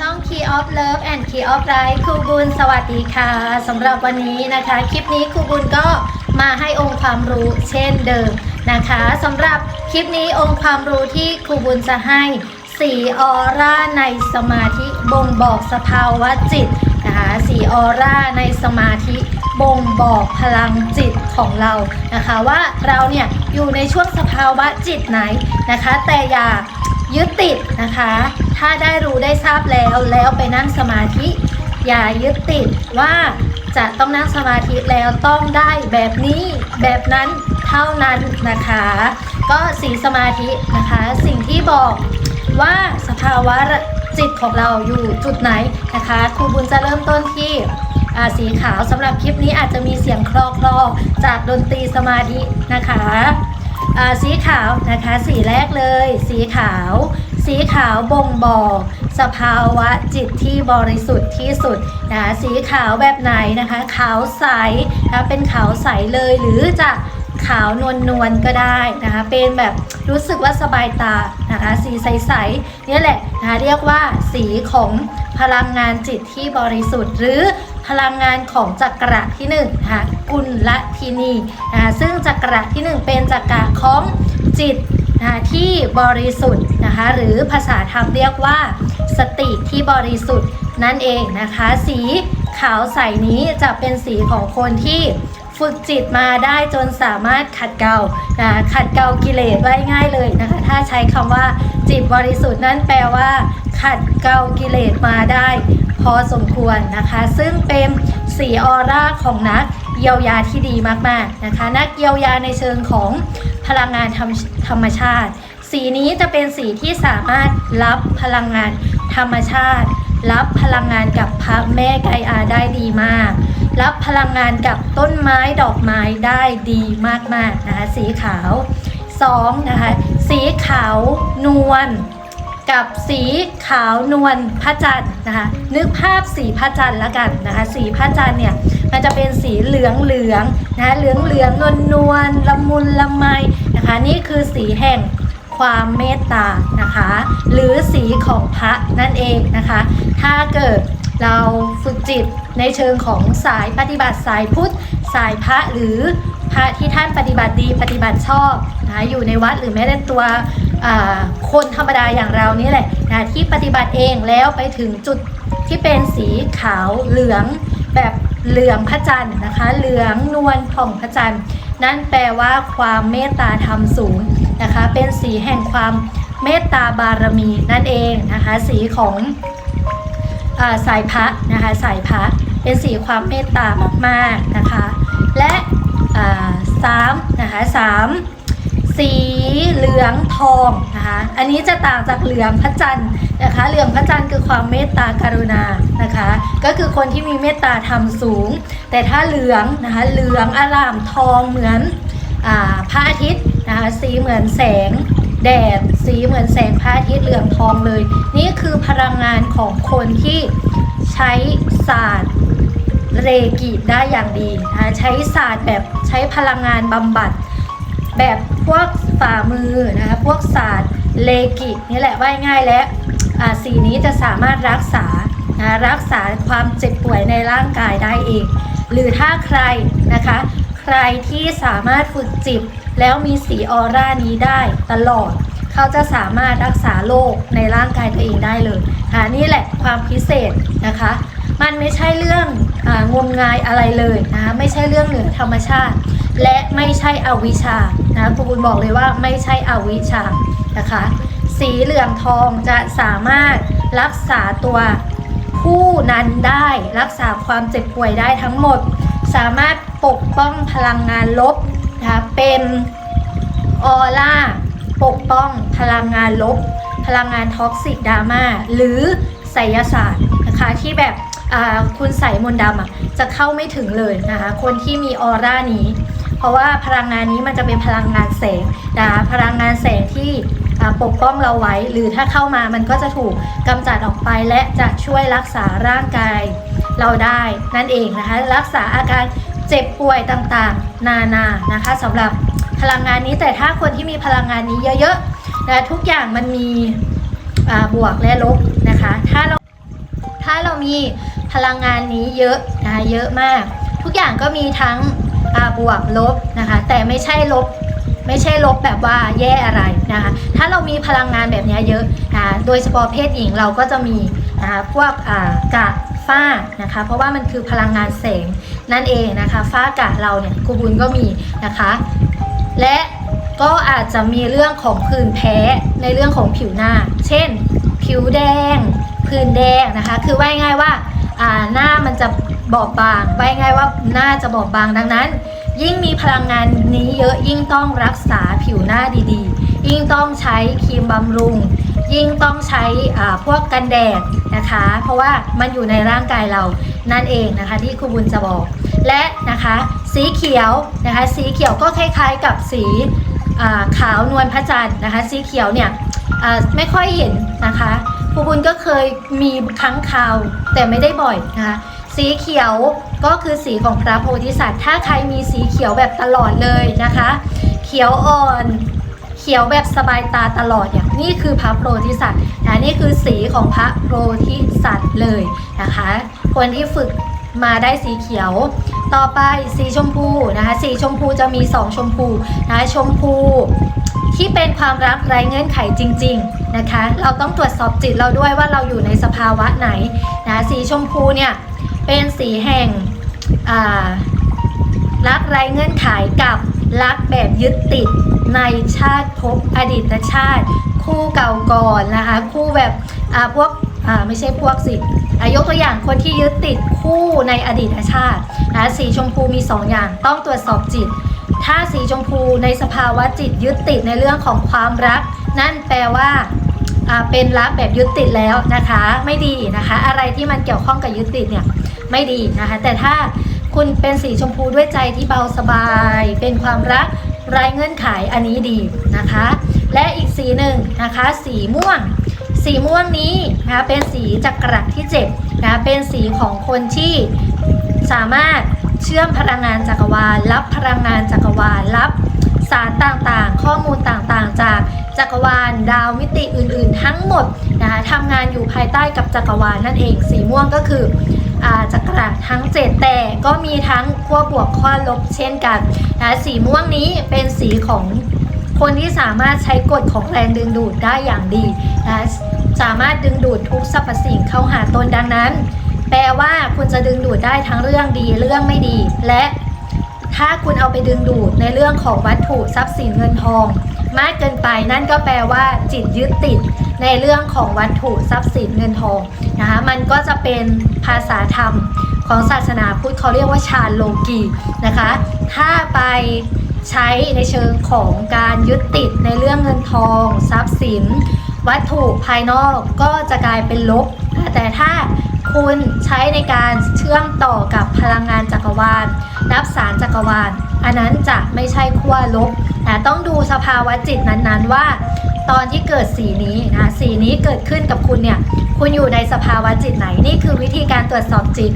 ช่อง Key of Love and Key of Life ครูบุญสวัสดีค่ะสำหรับวันนี้นะคะ คลิปนี้ครูบุญก็มาให้องค์ความรู้เช่นเดิมนะคะสำหรับคลิปนี้องค์ความรู้ที่ครูบุญจะให้สีออร่าในสมาธิบ่งบอกสภาวะจิตนะคะสีออร่าในสมาธิบ่งบอกพลังจิตของเรานะคะ ว่าเราเนี่ยอยู่ในช่วงสภาวะจิตไหนนะคะ แต่อย่า ยึดติดนะคะ ถ้าได้รู้ได้ทราบแล้วแล้วไปนั่งสมาธิ อย่ายึดติดว่าจะต้องนั่งสมาธิแล้วต้องได้แบบนี้แบบนั้นเท่านั้นนะคะ ก็สีสมาธินะคะ สิ่งที่บอกว่าสภาวะจิตของเราอยู่จุดไหนนะคะครูบุญจะเริ่มต้นที่สีขาวสำหรับคลิปนี้อาจจะมีเสียงคลอคลอๆจากดนตรีสมาธินะคะ สีขาวนะคะ สีแรกเลย สีขาว สีขาวบ่งบอกสภาวะจิตที่บริสุทธิ์ที่สุดนะคะสีขาวแบบไหนนะคะ ขาวใสนะคะเป็นขาวใสเลยหรือจะขาวนวลนวลก็ได้นะคะ เป็นแบบรู้สึกว่าสบายตานะคะ สีใสๆนี่แหละนะคะเรียกว่าสีของพลังงานจิตที่บริสุทธิ์หรือ พลังงานของจักระที่หนึ่งนะคะกุลละทินีนะคะซึ่งจักระที่หนึ่งเป็นจักระของจิตนะะที่บริสุทธิ์นะคะหรือภาษาธรรมเรียกว่า สติที่บริสุทธิ์นั่นเองนะคะ สีขาวใสนี้จะเป็นสีของคนที่ฝึกจิตมาได้จนสามารถขัดเกลานะขัดเกลากิเลสไว้ง่ายเลยนะคะ ถ้าใช้คำว่าจิตบริสุทธิ์นั่นแปลว่า ขัดเกลากิเลสมาได้ พอสมควรนะคะ ซึ่งเป็นสีออร่าของนักเยียวยาที่ดีมากๆนะคะ นักเยียวยาในเชิงของพลังงานธรรมธรรมชาติ สีนี้จะเป็นสีที่สามารถรับพลังงานธรรมชาติ รับพลังงานกับพระแม่ไกอาได้ดีมาก รับพลังงานกับต้นไม้ดอกไม้ได้ดีมากๆนะคะสีขาวสองนะคะสีขาวนวล กับสีขาวนวลพระจันทร์นะคะ นึกภาพสีพระจันทร์ละกันนะคะ สีพระจันทร์เนี่ยมันจะเป็นสีเหลืองเหลืองนะคะเหลืองเหลืองนวลนวลละมุนละไมนะคะ นี่คือสีแห่งความเมตตานะคะ หรือสีของพระนั่นเองนะคะ ถ้าเกิด เราฝึกจิตในเชิงของสายปฏิบัติสายพุทธ สายพระหรือพระที่ท่านปฏิบัติดีปฏิบัติชอบนะอยู่ในวัดหรือแม้แต่ตัวคนธรรมดาอย่างเรานี่แหละนะที่ปฏิบัติเองแล้วไปถึงจุดที่เป็นสีขาวเหลืองแบบเหลืองพระจันทร์นะคะเหลืองนวลผ่องพระจันทร์ นั่นแปลว่าความเมตตาธรรมสูงนะคะ เป็นสีแห่งความเมตตาบารมีนั่นเองนะคะ สีของ สายพระนะคะสายพระเป็นสีความเมตตามากๆนะคะ และสามนะคะสามสีเหลืองทองนะคะอันนี้จะต่างจากเหลืองพระจันทร์นะคะเหลืองพระจันทร์คือความเมตตากรุณานะคะ ก็คือคนที่มีเมตตาธรรมสูง แต่ถ้าเหลืองนะคะเหลืองอร่ามทองเหมือนอพระอาทิตย์นะคะสีเหมือนแสง แดดสีเหมือนแสงพระอาทิตย์เหลืองทองเลย นี่คือพลังงานของคนที่ใช้ศาสตร์เรกิได้อย่างดีนะใช้ศาสตร์แบบใช้พลังงานบำบัด แบบพวกฝ่ามือนะคะพวกศาสตร์เลกินี่แหละว่าง่ายและสีนี้จะสามารถรักษานะรักษาความเจ็บป่วยในร่างกายได้เอง หรือถ้าใครนะคะ ใครที่สามารถฝึกจิต แล้วมีสีออร่านี้ได้ตลอด เขาจะสามารถรักษาโรคในร่างกายตัวเองได้เลยอ่านี่แหละความพิเศษนะคะ มันไม่ใช่เรื่ององมงายอะไรเลยนะคะไม่ใช่เรื่องเหนือธรรมชาติ และไม่ใช่อวิชานะครูบุญบอกเลยว่าไม่ใช่อวิชชานะคะ สีเหลืองทองจะสามารถรักษาตัวผู้นั้นได้รักษาความเจ็บป่วยได้ทั้งหมด สามารถปกป้องพลังงานลบ นะเป็นออร่าปกป้องพลังงานลบ พลังงานท็อกซิกดราม่าหรือไสยศาสตร์นะคะที่แบบคุณใส่มนดำอะจะเข้าไม่ถึงเลยนะคะคนที่มีออร่านี้ เพราะว่าพลังงานนี้มันจะเป็นพลังงานแสงนะคะพลังงานแสงที่ปกป้องเราไว้ หรือถ้าเข้ามามันก็จะถูกกำจัดออกไปและจะช่วยรักษาร่างกายเราได้นั่นเองนะคะรักษาอาการ เจ็บป่วยต่างๆ นานานะคะสำหรับพลังงานนี้แต่ถ้าคนที่มีพลังงานนี้เยอะๆนะทุกอย่างมันมีบวกและลบนะคะ ถ้าเราถ้าเรามีพลังงานนี้เยอะนะคะเยอะมาก ทุกอย่างก็มีทั้งบวกลบนะคะ แต่ไม่ใช่ลบไม่ใช่ลบแบบว่าแย่อะไรนะคะ ถ้าเรามีพลังงานแบบนี้เยอะนะคะโดยเฉพาะเพศหญิงเราก็จะมีนะคะพวกอ่ากะ้านะคะ เพราะว่ามันคือพลังงานแสงนั่นเองนะคะฝ้ากะเราเนี่ยครูบุญก็มีนะคะ และก็อาจจะมีเรื่องของผื่นแพ้ในเรื่องของผิวหน้า เช่น ผิวแดงผื่นแดงนะคะ คือว่าง่ายว่าหน้ามันจะบอบบางว่าง่ายว่าหน้าจะบอบบางดังนั้น ยิ่งมีพลังงานนี้เยอะยิ่งต้องรักษาผิวหน้าดีๆ ยิ่งต้องใช้ครีมบำรุง ยิ่งต้องใช้พวกกันแดดนะคะ เพราะว่ามันอยู่ในร่างกายเรานั่นเองนะคะที่ครูบุญจะบอก และนะคะสีเขียวนะคะสีเขียวก็คล้ายๆกับสีขาวนวลพระจันทร์นะคะสีเขียวเนี่ยไม่ค่อยเห็นนะคะครูบุญก็เคยมีครั้งคราวแต่ไม่ได้บ่อยนะคะสีเขียวก็คือสีของพระโพธิสัตว์ ถ้าใครมีสีเขียวแบบตลอดเลยนะคะ เขียวอ่อน เขียวแบบสบายตาตลอดอย่างนี่คือพระโพธิสัตว์นะนี่คือสีของพระโพธิสัตว์เลยนะคะคนที่ฝึกมาได้สีเขียว ต่อไปสีชมพูนะคะสีชมพูจะมี 2 ชมพูนะชมพูที่เป็นความรักไร้เงื่อนไขจริง ๆนะคะ เราต้องตรวจสอบจิตเราด้วยว่าเราอยู่ในสภาวะไหนนะสีชมพูเนี่ยเป็นสีแห่งรักไร้เงื่อนไขกับรักแบบยึดติด ในชาติภพอดีตชาติ คู่เก่าก่อนนะคะ คู่แบบอ่าพวกอ่าไม่ใช่พวกสิอะยกตัวอย่างคนที่ยึดติดคู่ในอดีตชาตินะสีชมพูมี 2 อย่างต้องตรวจสอบจิต ถ้าสีชมพูในสภาวะจิตยึดติดในเรื่องของความรัก นั่นแปลว่าอ่าเป็นรักแบบยึดติดแล้วนะคะ ไม่ดีนะคะ อะไรที่มันเกี่ยวข้องกับยึดติดเนี่ยไม่ดีนะคะ แต่ถ้าคุณเป็นสีชมพูด้วยใจที่เบาสบาย เป็นความรัก ไร้เงื่อนไขอันนี้ดีนะคะ และอีกสีหนึ่งนะคะ สีม่วง สีม่วงนี้นะคะเป็นสีจักรที่7นะะเป็นสีของคนที่สามารถเชื่อมพลังงานจักรวาล รับพลังงานจักรวาลรับสารต่างๆ ข้อมูลต่างๆ จากจักรวาลดาวมิติอื่นๆ ทั้งหมดนะคะทำงานอยู่ภายใต้กับจักรวาลนั่นเอง สีม่วงก็คืออจักรทั้ง 7 แต่ก็มีทั้งขั้วบวกขั้วลบเช่นกัน นะสีม่วงนี้เป็นสีของคนที่สามารถใช้กฎของแรงดึงดูดได้อย่างดีนะสามารถดึงดูดทุกสรรพสิ่งเข้าหาตนดังนั้น แปลว่าคุณจะดึงดูดได้ทั้งเรื่องดีเรื่องไม่ดี และถ้าคุณเอาไปดึงดูดในเรื่องของวัตถุทรัพย์สินเงินทอง มากเกินไปนั่นก็แปลว่า จิตยึดติดในเรื่องของวัตถุทรัพย์สินเงินทองนะคะมันก็จะเป็นภาษาธรรมของศาสนาพุทธเขาเรียกว่าฌานโลกีนะคะ ถ้าไปใช้ในเชิงของการยึดติดในเรื่องเงินทอง ทรัพย์สิน วัตถุภายนอกก็จะกลายเป็นลบ แต่ถ้าคุณใช้ในการเชื่อมต่อกับพลังงานจักรวาล รับสารจักรวาล อันนั้นจะไม่ใช่ขั้วลบนะต้องดูสภาวะจิตนั้นๆว่า ตอนที่เกิดสีนี้นะสีนี้เกิดขึ้นกับคุณเนี่ยคุณอยู่ในสภาวะจิตไหนนี่คือวิธีการตรวจสอบจิต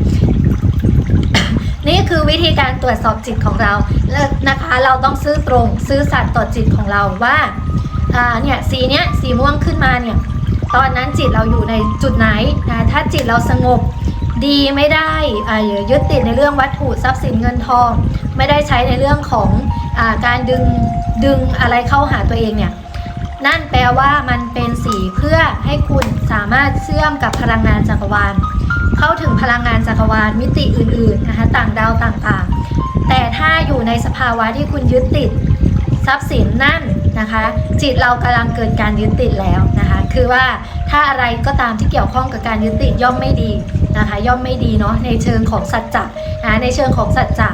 นี่คือวิธีการตรวจสอบจิตของเราแล้วนะคะเราต้องซื่อตรงซื่อสัตย์ต่อจิตของเราว่าอ่าเนี่ยสีเนี้ยสีม่วงขึ้นมาเนี่ยตอนนั้นจิตเราอยู่ในจุดไหนนะถ้าจิตเราสงบดีไม่ได้อ่ายึดติดในเรื่องวัตถุทรัพย์สินเงินทอง ไม่ได้ใช้ในเรื่องของอาการดึงดึงอะไรเข้าหาตัวเองเนี่ยนั่นแปลว่ามันเป็นสีเพื่อให้คุณสามารถเชื่อมกับพลังงานจักรวาล เข้าถึงพลังงานจักรวาลมิติอื่นๆนะคะต่างดาวต่างๆ แต่ถ้าอยู่ในสภาวะที่คุณยึดติดทรัพย์สินนั่นนะคะ จิตเรากำลังเกิดการยึดติดแล้วนะคะ คือว่าถ้าอะไรก็ตามที่เกี่ยวข้องกับการยึดติดย่อมไม่ดีนะคะ ย่อมไม่ดีเนาะในเชิงของสัจจะนะในเชิงของสัจจะ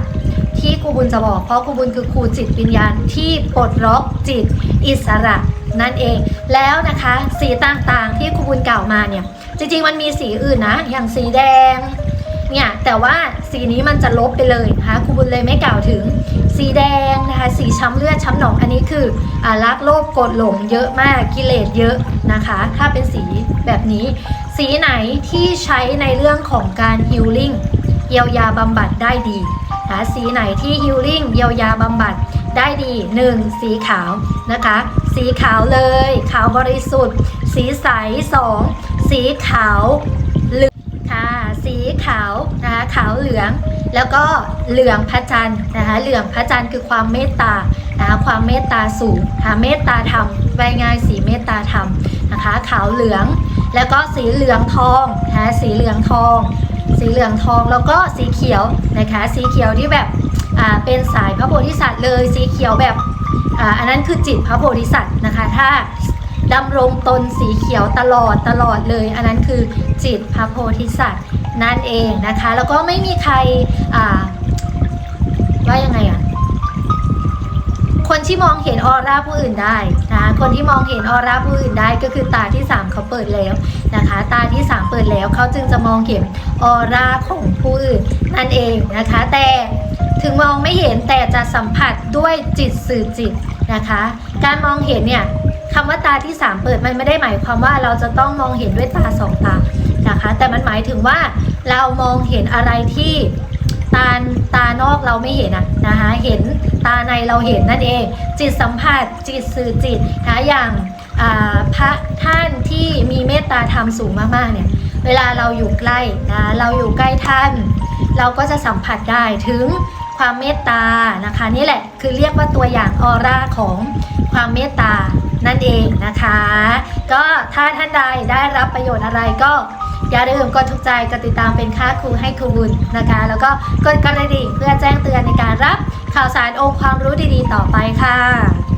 ที่ครูบุญจะบอกเพราะครูบุญคือครูจิตวิญญาณที่ปลดล็อกจิตอิสระ นั่นเองแล้วนะคะสีต่างๆที่ครูบุญกล่าวมาเนี่ย จริงๆมันมีสีอื่นนะ อย่างสีแดงเนี่ยแต่ว่าสีนี้มันจะลบไปเลยนะคะครูบุญเลยไม่กล่าวถึง สีแดงนะคะสีช้ำเลือดช้ำหนองอันนี้คืออรักโลภโกรธหลงเยอะมากกิเลสเยอะนะคะ ถ้าเป็นสีแบบนี้ สีไหนที่ใช้ในเรื่องของการฮิลลิ่ง เยียวยาบำบัดได้ดีนะสีไหนที่ฮิลลิ่งเยียวยาบำบัดได้ดี 1. สีขาวนะคะ สีขาวเลย ขาวบริสุทธิ์ สีใส 2. สีขาวเหลืองค่ะสีขาวนะคะขาวเหลือง แล้วก็เหลืองพระจันทร์นะคะเหลืองพระจันทร์คือความเมตตานะคะความเมตตาสูงหาเมตตาธรรมไว้ง่ายสีเมตตาธรรมนะคะขาวเหลือง แล้วก็สีเหลืองทองนะคะสีเหลืองทอง สีเหลืองทองแล้วก็สีเขียวนะคะ สีเขียวที่แบบอ่าเป็นสายพระโพธิสัตว์เลย สีเขียวแบบอ่าอันนั้นคือจิตพระโพธิสัตว์นะคะ ถ้าดำรงตนสีเขียวตลอดตลอดเลย อันนั้นคือจิตพระโพธิสัตว์นั่นเองนะคะ แล้วก็ไม่มีใครอ่าว่ายังไงอะ คนที่มองเห็นออร่าผู้อื่นได้นะคนที่มองเห็นออร่าผู้อื่นได้ก็คือตาที่ 3 เขาเปิดแล้วนะคะ ตาที่ 3 เปิดแล้วเขาจึงจะมองเห็นออร่าของผู้อื่นนั่นเองนะคะ แต่ถึงมองไม่เห็นแต่จะสัมผัสด้วยจิตสื่อจิตนะคะ การมองเห็นเนี่ยคำว่าตาที่ 3 เปิดมันไม่ได้หมายความว่าเราจะต้องมองเห็นด้วยตาสองตานะคะ แต่มันหมายถึงว่าเรามองเห็นอะไรที่ ตาตานอกเราไม่เห็นอะนะคะเห็นตาในเราเห็นนั่นเอง จิตสัมผัสจิตสื่อจิตนะอย่างอ่าพระท่านที่มีเมตตาธรรมสูงมากๆเนี่ยเวลาเราอยู่ใกล้นะเราอยู่ใกล้ท่าน เราก็จะสัมผัสได้ถึงความเมตตานะคะนี่แหละคือเรียกว่าตัวอย่างออร่าของความเมตตานั่นเองนะคะ ก็ถ้าท่านใดได้รับประโยชน์อะไรก็ อย่าลืมกดถูกใจกดติดตามเป็นค่าครูให้ครูบุญนะคะ แล้วก็กดกระดิ่งเพื่อแจ้งเตือนในการรับข่าวสารองค์ความรู้ดีๆ ต่อไปค่ะ